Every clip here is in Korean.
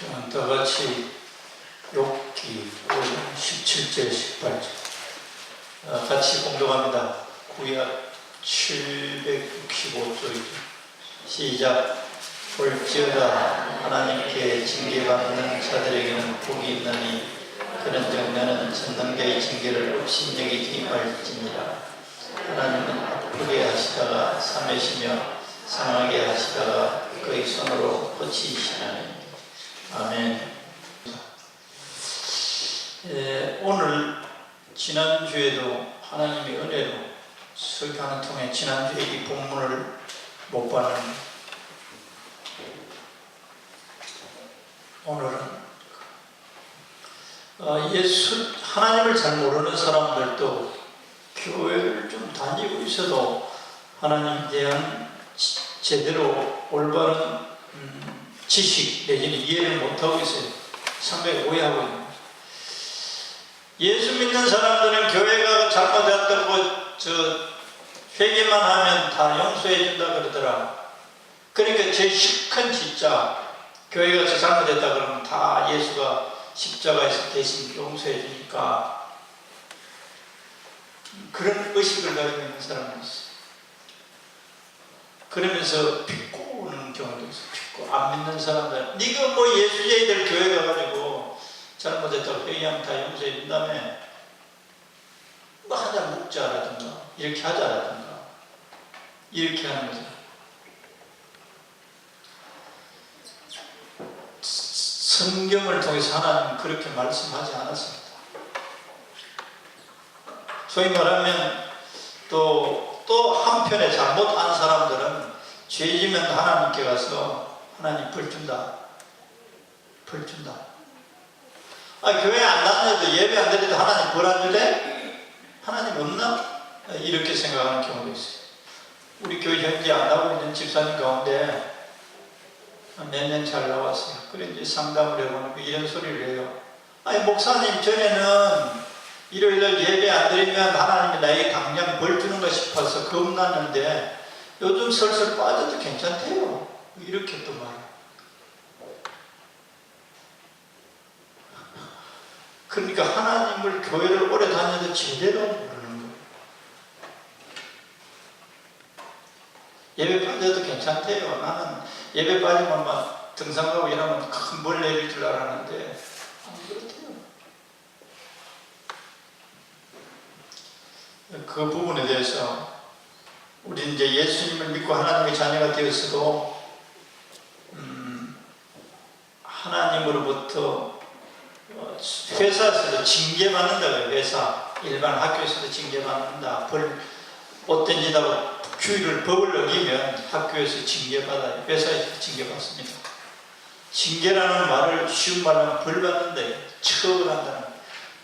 다 같이 욕기 5장 17절 18절 어, 같이 공동합니다. 구약 765조이죠. 시작. 볼지어다. 하나님께 징계받는 자들에게는 복이 있나니 그런 정나는 전능자의 징계를 업신여기지 말지니라. 하나님은 아프게 하시다가 삼으시며 상하게 하시다가 그의 손으로 고치시나니 아멘. 에, 오늘 지난주에도 하나님의 은혜로 설교하는 통해 지난주에 이 본문을 못 받는 오늘은 어, 예수 하나님을 잘 모르는 사람들도 교회를 좀 다니고 있어도 하나님에 대한 지- 제대로 올바른 음, 지식 내지는 이해를 못하고 있어요. 상당히 오해하고 있는 거죠. 예수 믿는 사람들은 교회가 잘못했다고 저 회개만 하면 다 용서해 준다 그러더라. 그러니까 제일 큰 진짜 교회 가서 잘못했다 그러면 다 예수가 십자가에서 대신 용서해 주니까 그런 의식을 가지고 있는 사람이 있어요. 그러면서 비꼬 오는 경우도 있어요. 안 믿는 사람들 네가 뭐 예수제이들 교회 가가지고 잘못했다고 회의하면 다 용서해 준다며 뭐 한잔 묵자라든가 이렇게 하자라든가 이렇게 하는 거죠. 성경을 통해서 하나님은 그렇게 말씀하지 않았습니다. 소위 말하면 또, 또 한편에 잘못한 사람들은 죄지면 하나님께 가서 하나님 벌 준다. 벌 준다. 아, 교회 안 다녀도 예배 안 드려도 하나님 벌안 줄래? 하나님 없나? 이렇게 생각하는 경우도 있어요. 우리 교회 현재 안 하고 있는 집사님 가운데 몇 년 잘 나왔어요. 그래 이제 상담을 해보면 이런 소리를 해요. 아니 목사님 전에는 일요일 날 예배 안 드리면 하나님이 나에게 당장 벌 주는 것 싶어서 겁났는데 요즘 슬슬 빠져도 괜찮대요. 이렇게 또 말해요. 그러니까 하나님을 교회를 오래 다녀도 제대로 모르는 거예요. 예배 빠져도 괜찮대요. 나는 예배 빠지면 막 등산 가고 이러면 큰벌 내릴 줄 알았는데. 그 부분에 대해서 우리 이제 예수님을 믿고 하나님의 자녀가 되었어도 음, 하나님으로부터 어, 회사에서도 징계받는다고요. 회사 일반 학교에서도 징계받는다. 벌 못된지다고 규율을 법을 어기면 학교에서 징계받아요. 회사에서 징계받습니다. 징계라는 말을 쉬운 말로 하면 벌 받는다. 처벌한다는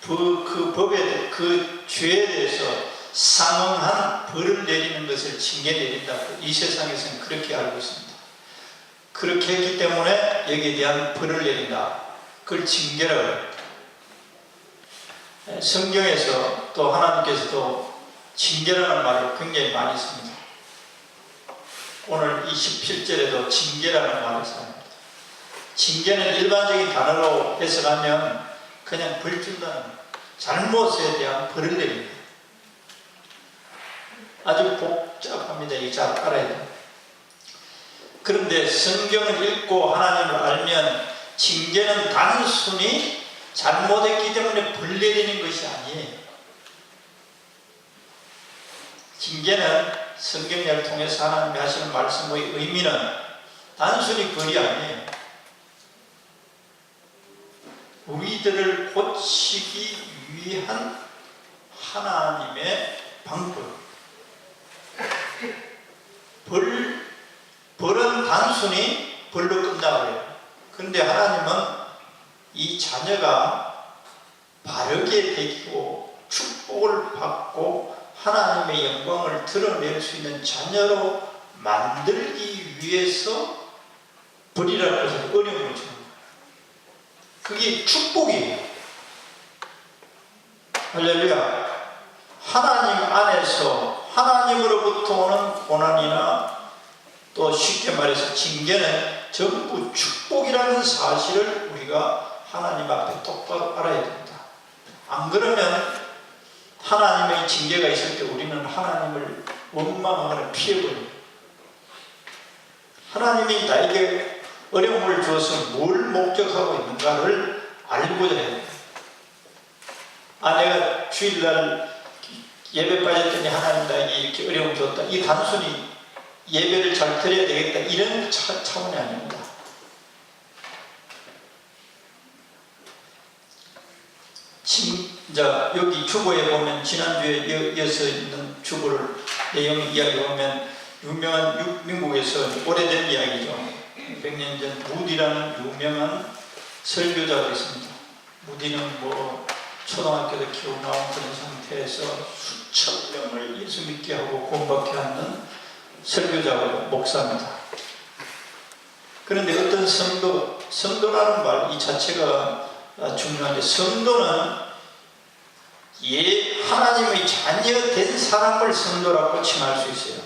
그, 그 법에 그 죄에 대해서 상응한 벌을 내리는 것을 징계 내린다고 이 세상에서는 그렇게 알고 있습니다. 그렇게 했기 때문에 여기에 대한 벌을 내린다. 그걸 징계라고 해요. 성경에서 또 하나님께서도 징계라는 말을 굉장히 많이 씁니다. 오늘 27절에도 징계라는 말을 씁니다. 징계는 일반적인 단어로 해석하면 그냥 벌 준다는 잘못에 대한 벌을 내립니다. 아주 복잡합니다. 이거 잘 알아야 돼요. 그런데 성경을 읽고 하나님을 알면 징계는 단순히 잘못했기 때문에 벌 내리는 것이 아니에요. 징계는 성경을 통해서 하나님이 하시는 말씀의 의미는 단순히 벌이 아니에요. 우리들을 고치기 위한 하나님의 방법. 벌, 벌은 단순히 벌로 끝나버려요. 그런데 하나님은 이 자녀가 바르게 되고 축복을 받고 하나님의 영광을 드러낼 수 있는 자녀로 만들기 위해서 벌이라는 것을 어려움을 주는 거예요. 그게 축복이에요. 할렐루야. 하나님 안에서 하나님으로부터 오는 고난이나 또 쉽게 말해서 징계는 전부 축복이라는 사실을 우리가 하나님 앞에 똑바로 알아야 된다. 안 그러면 하나님의 징계가 있을 때 우리는 하나님을 원망하거나 피해버립니다. 하나님이 나에게 어려움을 주어서 뭘 목적하고 있는가를 알고자 해야 돼요. 아, 내가 주일날 예배 빠졌더니 하나님 나에게 이렇게 어려움 줬다. 이 단순히 예배를 잘 드려야 되겠다. 이런 차, 차원이 아닙니다. 진짜 여기 주보에 보면 지난주에 이어- 이어서 있는 주보를 내용 이야기 보면 유명한 유- 미국에서 오래된 이야기죠. 100년 전 무디라는 유명한 설교자가 있습니다. 무디는 뭐 초등학교도 키우고 나온 그런 상태에서 수천 명을 예수 믿게 하고 구원받게 하는 설교자고 목사입니다. 그런데 어떤 성도, 성도라는 말 이 자체가 중요한데 성도는 예 하나님의 자녀된 사람을 성도라고 칭할 수 있어요.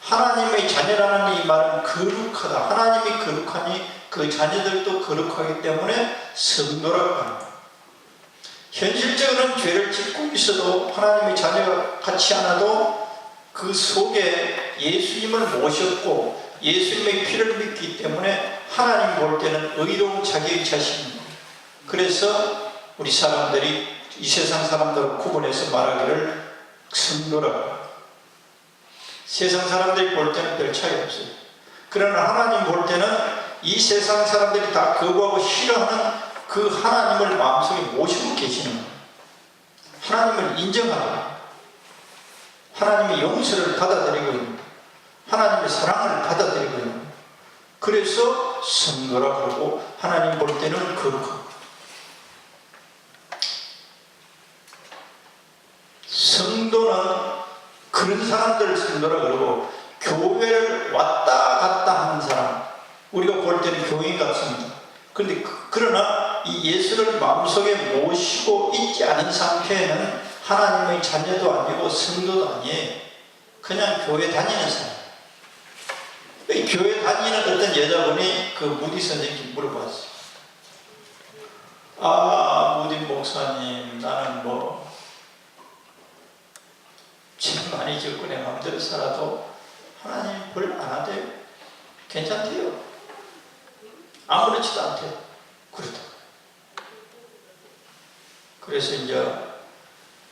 하나님의 자녀라는 이 말은 거룩하다. 하나님이 거룩하니 그 자녀들도 거룩하기 때문에 성도라고 합니다. 현실적으로는 죄를 짓고 있어도 하나님의 자녀가 같지 않아도 그 속에 예수님을 모셨고 예수님의 피를 믿기 때문에 하나님 볼 때는 의로운 자기의 자신입니다. 그래서 우리 사람들이 이 세상 사람들을 구분해서 말하기를 합니다. 세상 사람들이 볼 때는 별 차이 없어요. 그러나 하나님 볼 때는 이 세상 사람들이 다 거부하고 싫어하는 그 하나님을 마음속에 모시고 계시는 거예요. 하나님을 거예요. 하나님의 용서를 받아들이고 있는. 하나님의 사랑을 받아들이고 있는. 그래서 성도라 그러고 하나님 볼 때는 거룩하고 성도는 그런 사람들 성도라 그러고 교회를 왔다 갔다 하는 사람 우리가 볼 때는 교인 같습니다. 그런데 그, 그러나 이 예수를 마음속에 모시고 있지 않은 상태에는 하나님의 자녀도 아니고 성도도 아니에요. 그냥 교회 다니는 사람. 이 교회 다니는 어떤 여자분이 그 무디 선생님께 물어봤어요. 아, 무디 목사님, 나는 뭐, 죄 많이 짓고 내 마음대로 살아도 하나님 벌안 하대요. 괜찮대요. 아무렇지도 않대요. 그렇다. 그래서 이제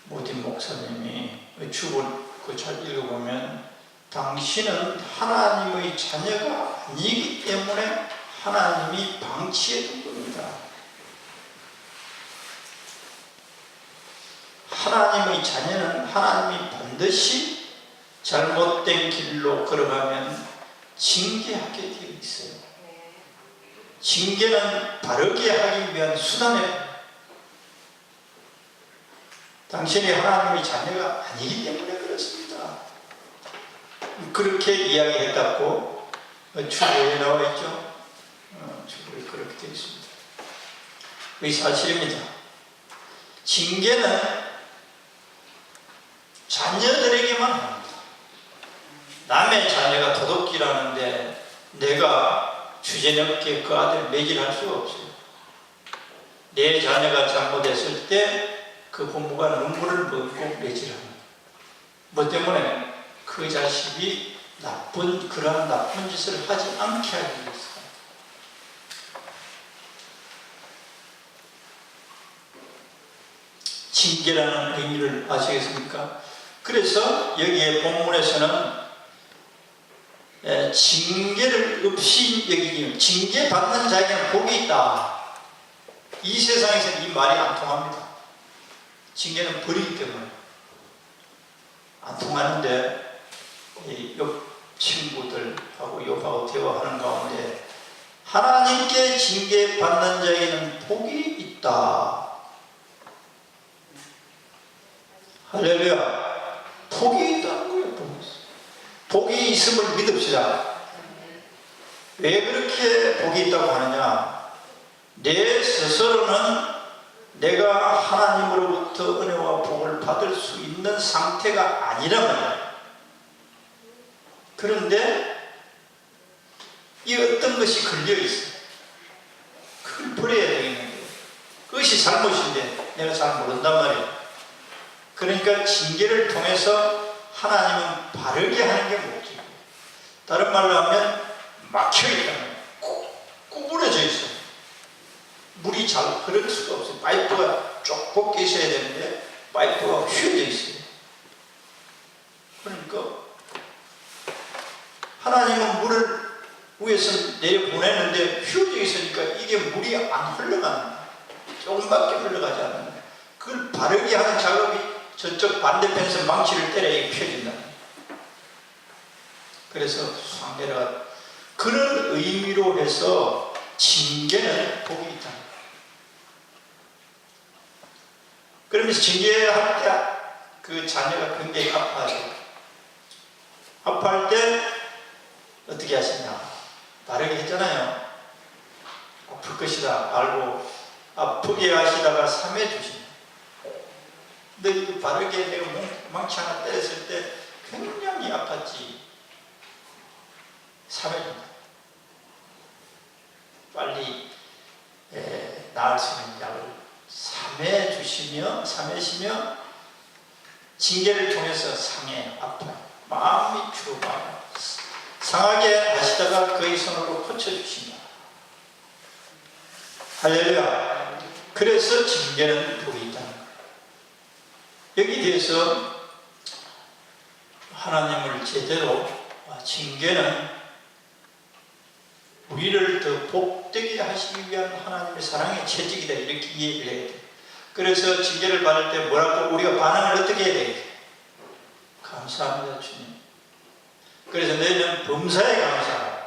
모든 목사님이 주를 그잘 읽어보면 당신은 하나님의 자녀가 아니기 때문에 하나님이 방치해 둔 겁니다. 하나님의 자녀는 하나님이 반드시 잘못된 길로 걸어가면 징계하게 되어 있어요. 징계는 바르게 하기 위한 수단에 당신이 하나님의 자녀가 아니기 때문에 그렇습니다. 그렇게 이야기했다고 주보에 나와 있죠. 어, 주보에 그렇게 되어 있습니다. 이 사실입니다. 징계는 자녀들에게만 합니다. 남의 자녀가 도둑질하는데 내가 주제넘게 그 아들 매질할 수가 없어요. 내 자녀가 잘못했을 때 그 부모가 눈물을 머금고 매질합니다. 뭐 때문에 그 자식이 나쁜 그러한 나쁜 짓을 하지 않게 하기 위해서. 징계라는 의미를 아시겠습니까? 그래서 여기에 본문에서는 에, 징계를 없이 여기기 징계 받는 자에게는 복이 있다. 이 세상에서는 이 말이 안 통합니다. 징계는 벌이기 때문에 안 통하는데 이옆 친구들하고 옆하고 대화하는 가운데 하나님께 징계 받는 자에게는 복이 있다. 할렐루야. 복이 있다는 거예요. 복이, 복이 있음을 믿읍시다. 왜 그렇게 복이 있다고 하느냐? 내 스스로는 내가 하나님으로부터 은혜와 복을 받을 수 있는 상태가 아니라면 그런데 이 어떤 것이 걸려 있어. 그걸 그것이 잘못인데 내가 잘 모른단 말이에요. 그러니까 징계를 통해서 하나님은 바르게 하는 게 목적이에요. 다른 말로 하면 막혀 있다는 거예요. 꾸- 구부러져 있어요. 물이 잘 흐를 수가 없어요. 파이프가 쭉 벗겨 있어야 되는데 파이프가 휘어져 있어요. 그러니까 하나님은 물을 위에서 내려 보내는데 휘어져 있으니까 이게 물이 안 흘러가는 거예요. 조금밖에 흘러가지 않는 거예요. 그걸 바르게 하는 작업이 저쪽 반대편에서 망치를 때려야 펴진다. 그래서 상대가 그런 의미로 해서 징계는 복이 있다. 그러면서 징계할 때 그 자녀가 굉장히 아파하죠. 아파할 때 어떻게 하시냐? 바르게 했잖아요. 아플 것이다 알고 아프게 하시다가 삼해 주신다. 근데 이거 바르게 내가 몽- 망치 하나 때렸을 때 굉장히 아팠지. 삼해 준다. 빨리 에, 나을 수 있는 약을 주시며 삼해시며 징계를 통해서 상해 아파요. 마음이 주로 상하게 하시다가 그의 손으로 고쳐주신다. 할렐루야. 그래서 징계는 복이 거예요. 여기 대해서 하나님을 제대로 아, 징계는 우리를 더 복되게 하시기 위한 하나님의 사랑의 채찍이다 이렇게 이해를 해야 돼. 그래서 징계를 받을 때 뭐라고 우리가 반응을 어떻게 해야 돼? 감사합니다 주님. 그래서 너희는 범사에 감사하라.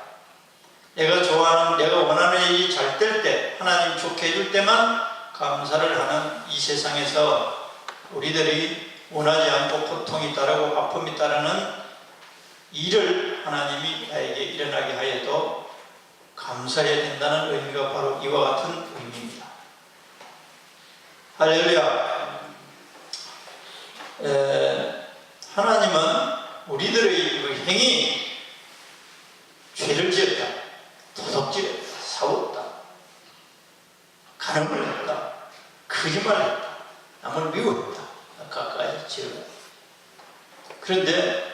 내가 좋아하는, 내가 원하는 일이 잘 될 때, 하나님 좋게 해줄 때만 감사를 하는 이 세상에서 우리들이 원하지 않고 고통이 따르고 아픔이 따르는 일을 하나님이 나에게 일어나게 하여도 감사해야 된다는 의미가 바로 이와 같은 의미입니다. 할렐루야. 에, 하나님은 우리들의 그 행위, 죄를 지었다, 도덕질했다, 싸웠다, 가늠을 했다, 거짓말했다, 남을 미워했다, 가까이 지었다. 그런데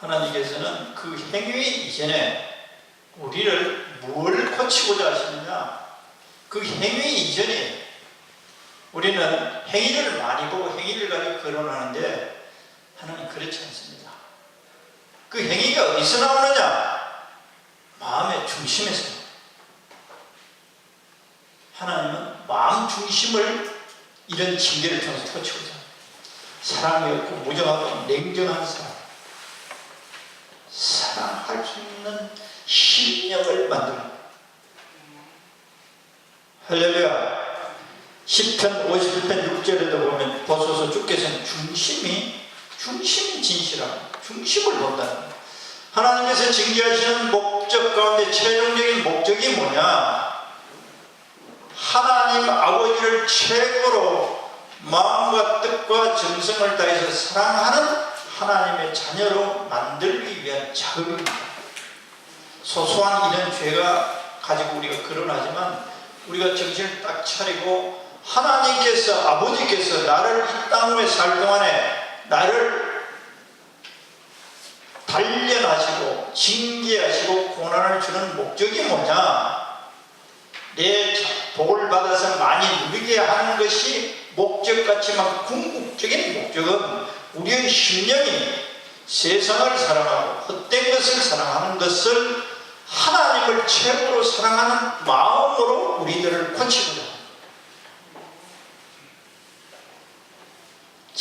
하나님께서는 그 행위 이전에 우리를 뭘 고치고자 하시느냐? 그 행위 이전에 우리는 행위를 많이 보고 행위를 가지고 거론하는데 하나님 그렇지 않습니다. 그 행위가 어디서 나오느냐? 마음의 중심에서. 하나님은 마음 중심을 이런 징계를 통해서 합니다. 사랑이 없고 무정하고 냉정한 사람. 사랑할 수 있는 심령을 만듭니다. 할렐루야. 10편 51편 6절에도 보면 보소서 주께서는 중심이 중심이 진실하고 중심을 본다는 거예요. 하나님께서 징계하시는 목적 가운데 최종적인 목적이 뭐냐? 하나님 아버지를 최고로 마음과 뜻과 정성을 다해서 사랑하는 하나님의 자녀로 만들기 위한 작업입니다. 소소한 이런 죄가 가지고 우리가 거론하지만 우리가 정신을 딱 차리고 하나님께서 아버지께서 나를 이 땅에 살 동안에 나를 단련하시고 징계하시고 고난을 주는 목적이 뭐냐? 내 복을 받아서 많이 누리게 하는 것이 목적 같지만 궁극적인 목적은 우리의 심령이 세상을 사랑하고 헛된 것을 사랑하는 것을 하나님을 최고로 사랑하는 마음으로 우리들을 고치고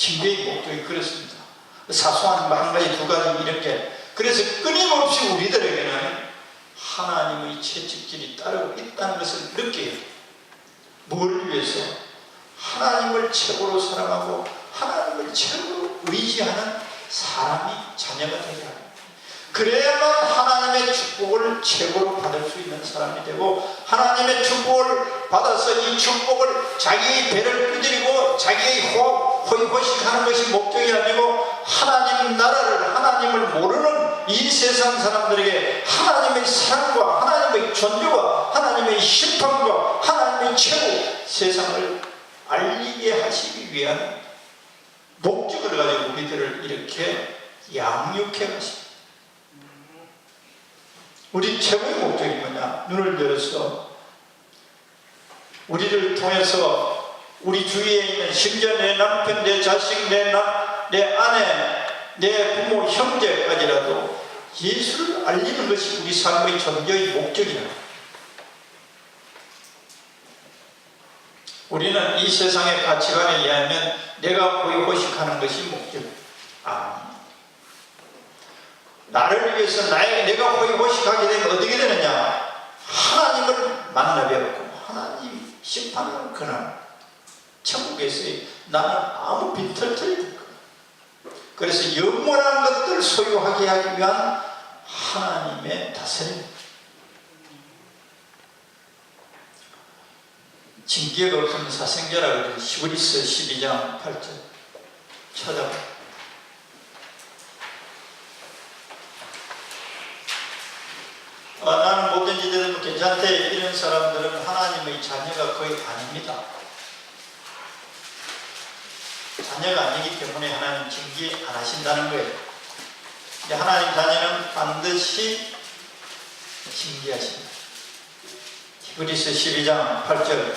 징계의 목적이 그렇습니다. 사소한 한 가지 두 가지 이렇게 그래서 끊임없이 우리들에게는 하나님의 채찍질이 따르고 있다는 것을 느껴요. 뭘 위해서? 하나님을 최고로 사랑하고 하나님을 최고로 의지하는 사람이 자녀가 되게 합니다. 그래야만 하나님의 축복을 최고로 받을 수 있는 사람이 되고 하나님의 축복을 받아서 이 축복을 자기의 배를 두드리고 자기의 호, 호의호식하는 것이 목적이 아니고 하나님 나라를 하나님을 모르는 이 세상 사람들에게 하나님의 사랑과 하나님의 존재와 하나님의 심판과 하나님의 최고 세상을 알리게 하시기 위한 목적을 가지고 우리들을 이렇게 양육해 가십니다. 우리 최고의 목적이 뭐냐? 눈을 열어서 우리를 통해서 우리 주위에 있는 심지어 내 남편, 내 자식, 내, 남, 내 아내, 내 부모, 형제까지라도 예수를 알리는 것이 우리 삶의 전적인 목적이다. 우리는 이 세상의 가치관에 의하면 내가 호의호식하는 것이 목적. 아, 나를 위해서 나의 내가 호의호식하게 되면 어떻게 되느냐? 하나님을 만나 뵙고 하나님 심판하는 그날 천국에서 나는 아무 될 거야. 그래서 영원한 것들 소유하게 하기 위한 하나님의 다스림. 징계가 없으면 사생자라 그래요. 시브리스 12장 8절 찾아봐. 아, 나는 뭐든지 되면 괜찮대 이런 사람들은 하나님의 자녀가 거의 아닙니다. 자녀가 아니기 때문에 하나님 징계 안 하신다는 거예요. 근데 하나님 자녀는 반드시 징계하십니다. 히브리스 12장 8절.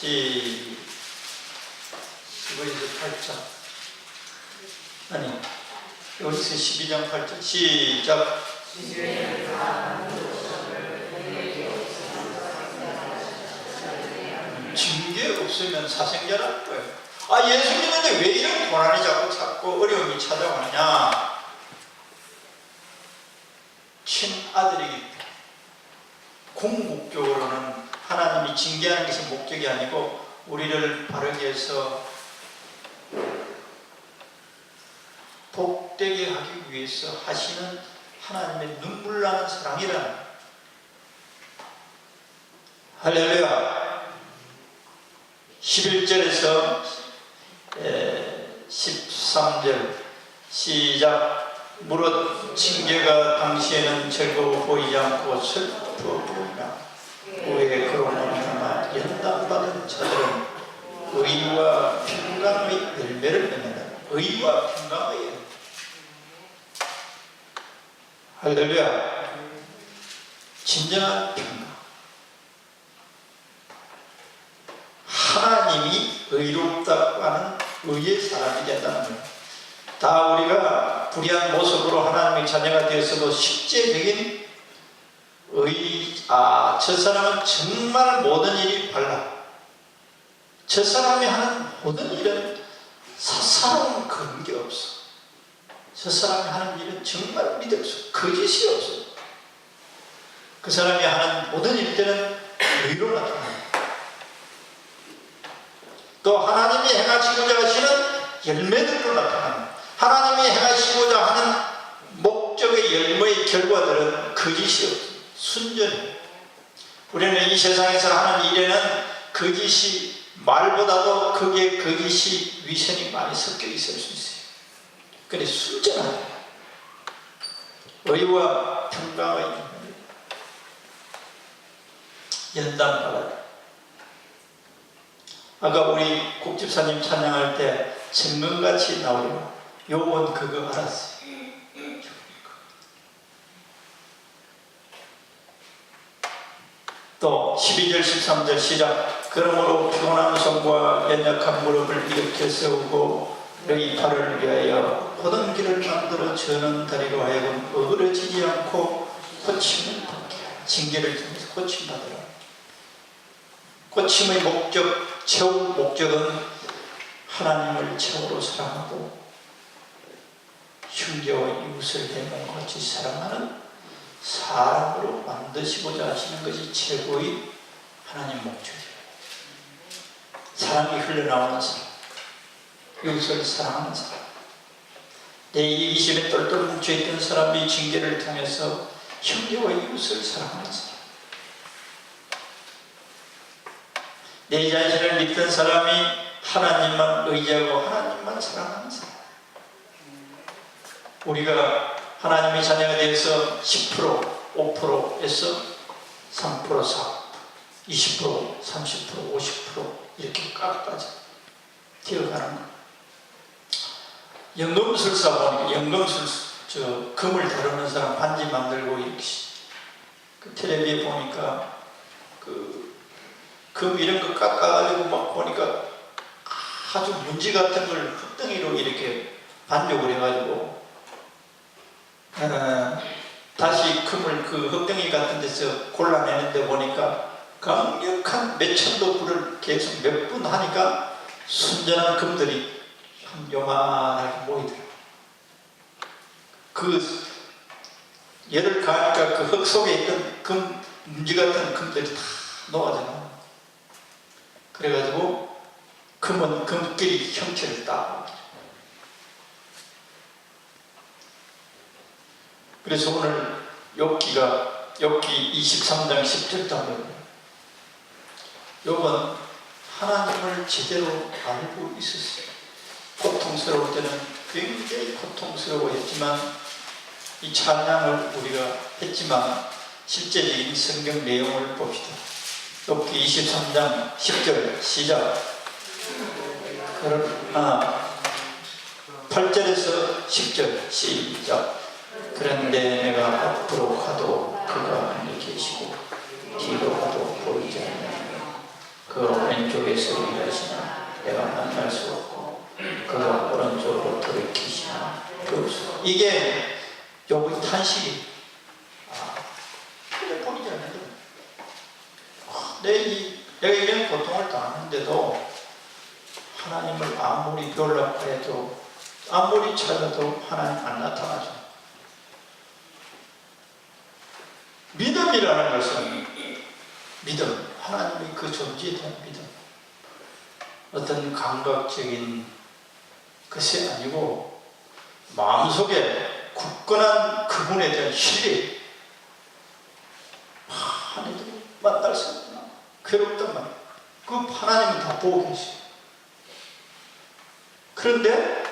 시 히브리스 8장 아니 히브리스 12장 8절. 시작 징계 없으면 사생자라는 거예요. 아 예수 믿는데 왜 이런 고난이 자꾸 자꾸 어려움이 찾아오느냐? 친아들이기 궁극적으로는 하나님이 징계하는 것이 목적이 아니고 우리를 바르게 해서 복되게 하기 위해서 하시는 하나님의 눈물 나는 사랑이라는 거예요. 할렐루야 11절에서 13절 시작. 무릇 징계가 당시에는 즐거워 보이지 않고 슬퍼 보이나 후에 말미암아 연단받은 자들은 의와 평강의 열매를 맺는다. 의와 평강의 할렐루야. 진정한 평강 의롭다고 하는 의의 사람이 된다는 거예요. 다 우리가 불의한 모습으로 하나님의 자녀가 되었어도 실제적인 의, 아, 저 사람은 정말 모든 일이 발라. 저 사람이 하는 모든 일은 사사로운 그런 게 없어. 저 사람이 하는 일은 정말 믿을 수, 거짓이 없어. 그 사람이 하는 모든 일들은 의로 나타나. 또 하나님이 행하시고자 하시는 열매들로 나타납니다. 하나님이 행하시고자 하는 목적의 열매의 결과들은 거짓이 없습니다. 순전해요. 우리는 이 세상에서 하는 일에는 거짓이 말보다도 그게 거짓이 위선이 많이 섞여 있을 수 있어요. 그래 순전하다. 의와 평강의 연단받아요. 아까 우리 국집사님 찬양할 때 증거같이 나오려 요건 그거 알았어요. 또 12절 13절 시작 그러므로 피곤한 손과 연약한 무릎을 일으켜 세우고 너희 팔을 위하여 고든 길을 만들어 저는 다리로 하여금 어그러지지 않고 고침을 받게. 징계를 통해서 고침받으라 고침의 목적 최후 목적은 하나님을 최후로 사랑하고 형제와 이웃을 내 몸같이 사랑하는 사람으로 만드시고자 하시는 것이 최고의 하나님 목적이에요. 사랑이 흘러나오는 사람, 이웃을 사랑하는 사람. 내 이기심에 똘똘 뭉쳐있던 사람이 징계를 통해서 형제와 이웃을 사랑하는 사람. 내 자신을 믿던 사람이 하나님만 의지하고 하나님만 사랑하는 사람. 우리가 하나님의 자녀가 되어서 10% 5%에서 3% 4% 20%, 30%, 50% 이렇게 깎아져 되어가는 거. 연금술사 보니까 연금술 저 금을 다루는 사람 반지 만들고 이렇게 그 텔레비에 보니까 그 금 이런 거 깎아가지고 막 보니까 아주 문지 같은 걸 흙덩이로 이렇게 반죽을 해가지고 어, 다시 금을 그 흙덩이 같은 데서 골라내는데 보니까 강력한 몇천도 불을 계속 몇 분 하니까 순전한 금들이 한 요만하게 모이더라고요. 그 열을 가하니까 그 흙 속에 있던 금, 문지 같은 금들이 다 녹아져 나와요. 그래가지고 금은 금끼리 형체를 따고 그래서 오늘 욥기가 욥기 23장 10절 답은 욥은 하나님을 제대로 알고 있었어요. 고통스러울 때는 굉장히 고통스러워했지만 이 찬양을 우리가 했지만 실제적인 성경 내용을 봅시다. 욥기 23장 10절 시작. 아 8절에서 10절 시작. 그런데 내가 앞으로 가도 그가 아니 계시고 뒤로 가도 보이지 않느니 그 왼쪽에서 일하시나 내가 만날 수 없고 그가 오른쪽으로 돌이키시나 그 이게 욥의 탄식이 아 그래 보이지 않는다 내 이, 내가 이런 고통을 당하는데도 하나님을 아무리 연락해도 아무리 찾아도 하나님 안 나타나죠. 믿음이라는 것은 믿음, 하나님의 그 존재에 대한 믿음. 어떤 감각적인 것이 아니고 마음속에 굳건한 그분에 대한 신뢰. 하나님 만날 수. 괴롭단 말이야. 그 하나님은 다 보고 계시고. 그런데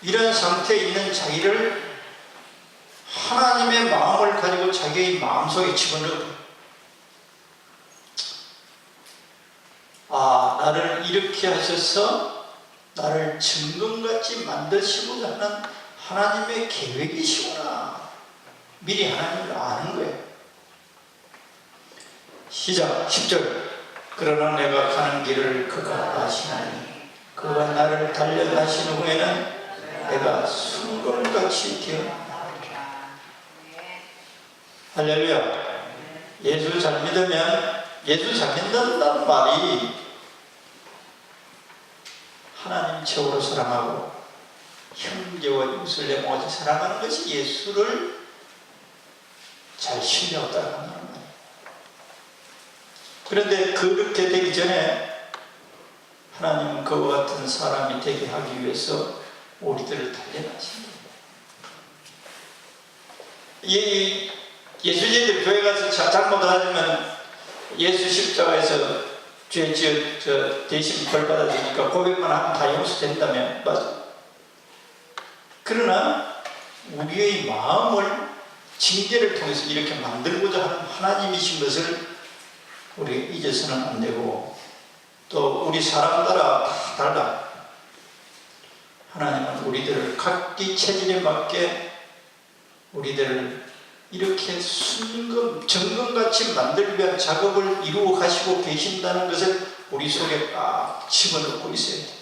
이런 상태에 있는 자기를 하나님의 마음을 가지고 자기의 마음속에 집어넣어. 아, 나를 이렇게 하셔서 나를 증거같이 만드시고자 하는 하나님의 계획이시구나. 미리 하나님을 아는 거예요. 시작, 10절. 그러나 내가 가는 길을 그가 아시나니 그가 나를 단련하신 후에는 내가 순금같이 되어 할렐루야. 예수 잘 믿으면 예수 잘 믿는다는 말이 하나님 최고로 사랑하고 형제와 이웃을 내 모두 사랑하는 것이 예수를 잘 말이에요. 그런데 그렇게 되기 전에 하나님은 그와 같은 사람이 되게 하기 위해서 우리들을 단련하신다. 이 예수님들 교회 가서 자- 잘못하면 예수 십자가에서 죄 지어 저 대신 벌 받아주니까 고백만 하면 다 용서된다면 맞아. 그러나 우리의 마음을 징계를 통해서 이렇게 만들고자 하는 하나님이신 것을 우리 잊어서는 안 되고 또 우리 사람 따라 다 달라. 하나님은 우리들을 각기 체질에 맞게 우리들을 이렇게 순금, 정금같이 만들기 위한 작업을 이루어 가시고 계신다는 것을 우리 속에 딱 집어넣고 있어야 돼.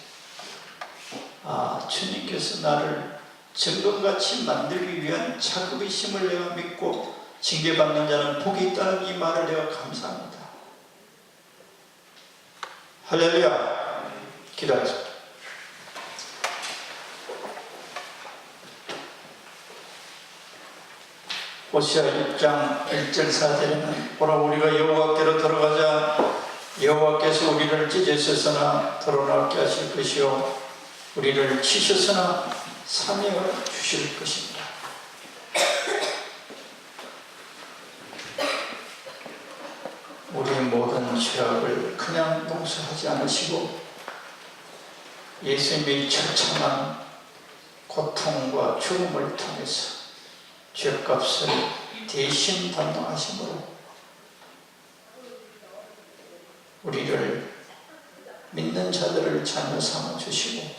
아, 주님께서 나를 정금같이 만들기 위한 작업이심을 내가 믿고 징계받는 자는 복이 있다는 이 말을 내가 감사합니다. 할렐루야. 기도하겠습니다. 호시아 6장 1절 4절에는 보라 우리가 여호와께로 들어가자 여호와께서 우리를 찢으셨으나 드러나게 하실 것이요 우리를 치셨으나 사명을 주실 것입니다. 우리의 모든 죄악을 그냥 용서하지 않으시고 예수님의 처참한 고통과 죽음을 통해서 죄값을 대신 담당하심으로 우리를 믿는 자들을 자녀 삼아 주시고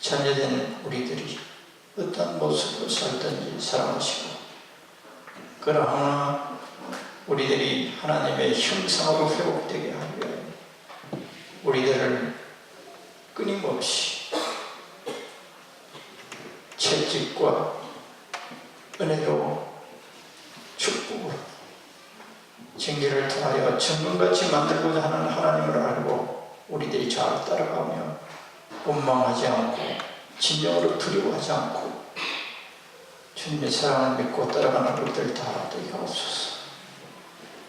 자녀된 우리들이 어떤 모습으로 살든지 사랑하시고 그러나 우리들이 하나님의 형상으로 회복되게 하기 우리들을 끊임없이 채찍과 은혜로 축복으로 징계를 통하여 정금같이 만들고자 하는 하나님을 알고 우리들이 잘 따라가며 원망하지 않고 진정으로 두려워하지 않고 주님의 사랑을 믿고 따라가는 것들 다 되게 하옵소서